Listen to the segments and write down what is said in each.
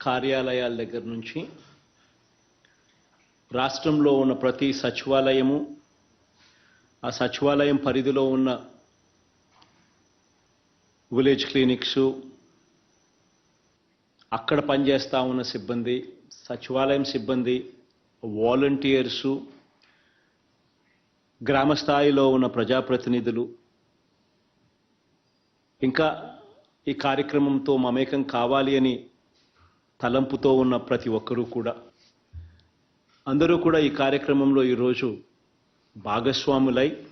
కార్యాలయాల దగ్గర నుంచి రాష్ట్రంలో ఉన్న ప్రతి సచివాలయము ఆ సచివాలయం పరిధిలో ఉన్న విలేజ్ క్లినిక్స్ అక్కడ పనిచేస్తూ ఉన్న సిబ్బంది సచివాలయం సిబ్బంది వాలంటీర్సు గ్రామ స్థాయిలో ఉన్న ప్రజాప్రతినిధులు. ఇంకా ఈ కార్యక్రమంతో మమేకం కావాలి అని తలంపుతో ఉన్న ప్రతి ఒక్కరూ కూడా. అందరూ కూడా ఈ కార్యక్రమంలో ఈరోజు భాగస్వాములై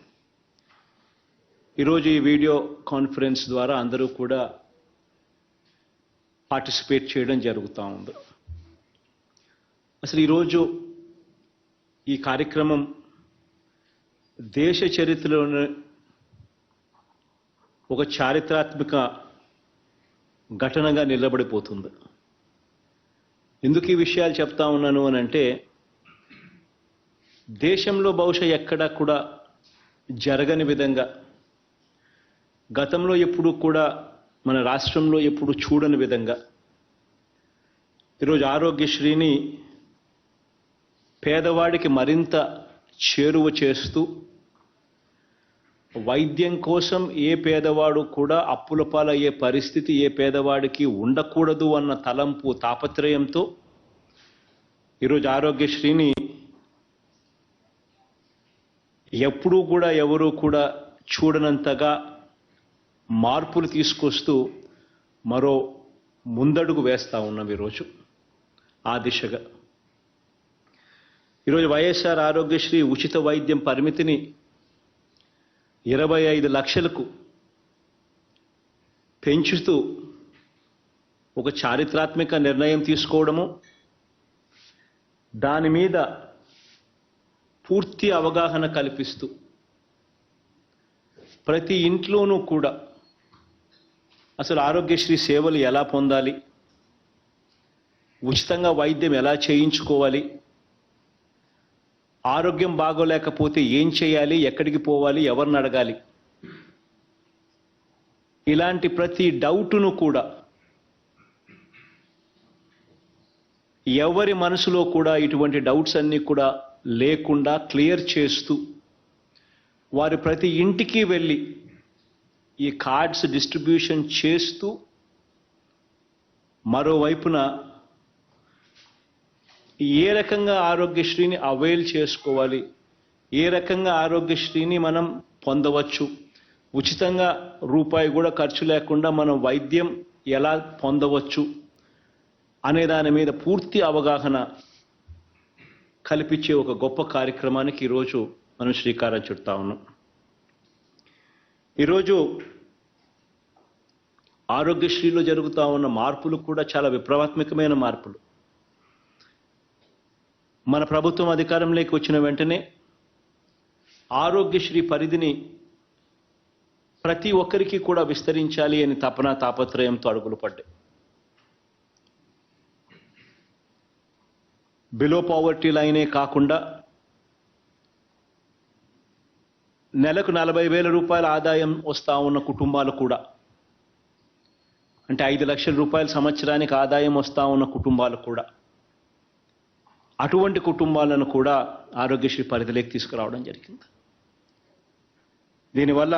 ఈరోజు ఈ వీడియో కాన్ఫరెన్స్ ద్వారా అందరూ కూడా పార్టిసిపేట్ చేయడం జరుగుతూ ఉంది. అసలు ఈరోజు ఈ కార్యక్రమం దేశ చరిత్రలోనే ఒక చారిత్రాత్మక ఘటనగా నిలబడిపోతుంది. ఎందుకు ఈ విషయాలు చెప్తా ఉన్నాను అని అంటే దేశంలో బహుశా ఎక్కడా కూడా జరగని విధంగా గతంలో ఎప్పుడు కూడా మన రాష్ట్రంలో ఎప్పుడు చూడని విధంగా ఈరోజు ఆరోగ్యశ్రీని పేదవాడికి మరింత చేరువ చేస్తూ వైద్యం కోసం ఏ పేదవాడు కూడా అప్పుల పాలయ్యే పరిస్థితి ఏ పేదవాడికి ఉండకూడదు అన్న తలంపు తాపత్రయంతో ఈరోజు ఆరోగ్యశ్రీని ఎప్పుడూ కూడా ఎవరూ కూడా చూడనంతగా మార్పులు తీసుకొస్తూ మరో ముందడుగు వేస్తా ఉన్నాం ఈరోజు ఆ దిశగా. ఈరోజు వైఎస్ఆర్ ఆరోగ్యశ్రీ ఉచిత వైద్యం పరిమితిని ఇరవై ఐదు లక్షలకు పెంచుతూ ఒక చారిత్రాత్మక నిర్ణయం తీసుకోవడము దాని మీద పూర్తి అవగాహన కల్పిస్తూ ప్రతి ఇంట్లోనూ కూడా అసలు ఆరోగ్యశ్రీ సేవలు ఎలా పొందాలి ఉచితంగా వైద్యం ఎలా చేయించుకోవాలి ఆరోగ్యం బాగోలేకపోతే ఏం చేయాలి? ఎక్కడికి పోవాలి? ఎవరిని అడగాలి? ఇలాంటి ప్రతి డౌటును కూడా ఎవరి మనసులో కూడా ఇటువంటి డౌట్స్ అన్నీ కూడా లేకుండా క్లియర్ చేస్తూ వారి ప్రతి ఇంటికి వెళ్ళి ఈ కార్డ్స్ డిస్ట్రిబ్యూషన్ చేస్తూ మరోవైపున ఏ రకంగా ఆరోగ్యశ్రీని అవైల్ చేసుకోవాలి? ఏ రకంగా ఆరోగ్యశ్రీని మనం పొందవచ్చు? ఉచితంగా రూపాయి కూడా ఖర్చు లేకుండా మనం వైద్యం ఎలా పొందవచ్చు? అనే దాని మీద పూర్తి అవగాహన కల్పించే ఒక గొప్ప కార్యక్రమానికి ఈరోజు మనం శ్రీకారం చుడతా ఉన్నాం. ఈరోజు ఆరోగ్యశ్రీలో జరుగుతూ ఉన్న మార్పులు కూడా చాలా విప్లవాత్మకమైన మార్పులు. మన ప్రభుత్వం అధికారంలోకి వచ్చిన వెంటనే ఆరోగ్యశ్రీ పరిధిని ప్రతి ఒక్కరికి కూడా విస్తరించాలి అని తపన తాపత్రయంతో అడుగులు పడ్డాయి. బిలో పావర్టీ లైనే కాకుండా నెలకు నలభై వేల రూపాయల ఆదాయం వస్తా ఉన్న కుటుంబాలు కూడా అంటే ఐదు లక్షల రూపాయల సంవత్సరానికి ఆదాయం వస్తా ఉన్న కుటుంబాలు కూడా అటువంటి కుటుంబాలను కూడా ఆరోగ్యశ్రీ పరిధిలోకి తీసుకురావడం జరిగింది. దీనివల్ల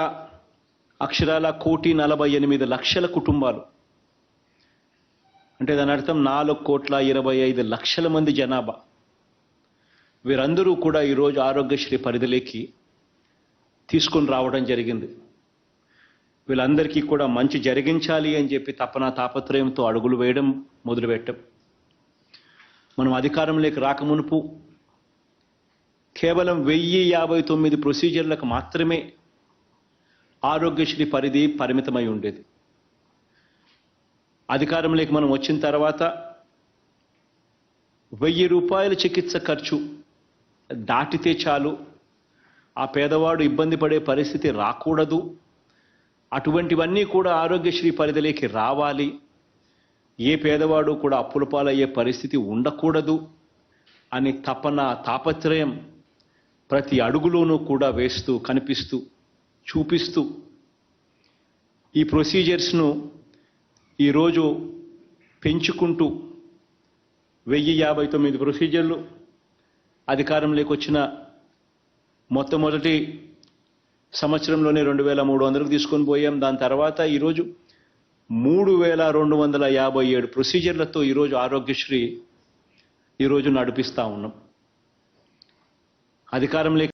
అక్షరాల కోటి నలభై ఎనిమిది లక్షల కుటుంబాలు అంటే దాని అర్థం నాలుగు కోట్ల ఇరవై ఐదు లక్షల మంది జనాభా. వీరందరూ కూడా ఈరోజు ఆరోగ్యశ్రీ పరిధిలోకి తీసుకొని రావడం జరిగింది. వీళ్ళందరికీ కూడా మంచి జరిగించాలి అని చెప్పి తపన తాపత్రయంతో అడుగులు వేయడం మొదలుపెట్టాం. మనం అధికారంలోకి రాకమునుపు కేవలం వెయ్యి యాభై తొమ్మిది ప్రొసీజర్లకు మాత్రమే ఆరోగ్యశ్రీ పరిధి పరిమితమై ఉండేది. అధికారంలోకి మనం వచ్చిన తర్వాత వెయ్యి రూపాయల చికిత్స ఖర్చు దాటితే చాలు. ఆ పేదవాడు ఇబ్బంది పడే పరిస్థితి రాకూడదు. అటువంటివన్నీ కూడా ఆరోగ్యశ్రీ పరిధిలోకి రావాలి. ఏ పేదవాడు కూడా అప్పుల పాలయ్యే పరిస్థితి ఉండకూడదు అని తపన తాపత్రయం ప్రతి అడుగులోనూ కూడా వేస్తూ కనిపిస్తూ చూపిస్తూ ఈ ప్రొసీజర్స్ను ఈరోజు పెంచుకుంటూ వెయ్యి యాభై తొమ్మిది ప్రొసీజర్లు అధికారంలోకి వచ్చిన మొట్టమొదటి సంవత్సరంలోనే రెండు వేల మూడు వందలకు తీసుకొని పోయాం. దాని తర్వాత ఈరోజు మూడు వేల రెండు వందల యాభై ఏడు ప్రొసీజర్లతో ఈరోజు ఆరోగ్యశ్రీ ఈరోజు నడిపిస్తా ఉన్నాం. అధికారంలోకి